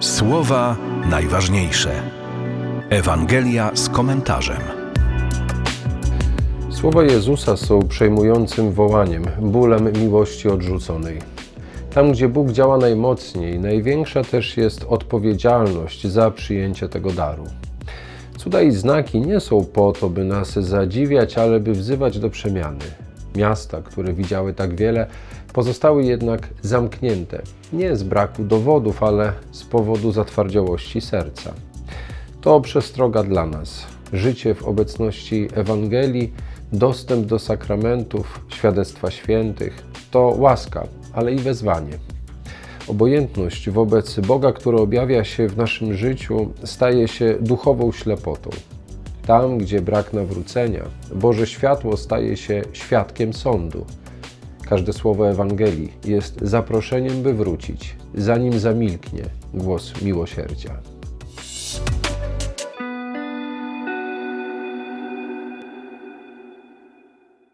Słowa najważniejsze. Ewangelia z komentarzem. Słowa Jezusa są przejmującym wołaniem, bólem miłości odrzuconej. Tam, gdzie Bóg działa najmocniej, największa też jest odpowiedzialność za przyjęcie tego daru. Cuda i znaki nie są po to, by nas zadziwiać, ale by wzywać do przemiany. Miasta, które widziały tak wiele, pozostały jednak zamknięte. Nie z braku dowodów, ale z powodu zatwardziałości serca. To przestroga dla nas. Życie w obecności Ewangelii, dostęp do sakramentów, świadectwa świętych to łaska, ale i wezwanie. Obojętność wobec Boga, który objawia się w naszym życiu, staje się duchową ślepotą. Tam, gdzie brak nawrócenia, Boże światło staje się świadkiem sądu. Każde słowo Ewangelii jest zaproszeniem, by wrócić, zanim zamilknie głos miłosierdzia.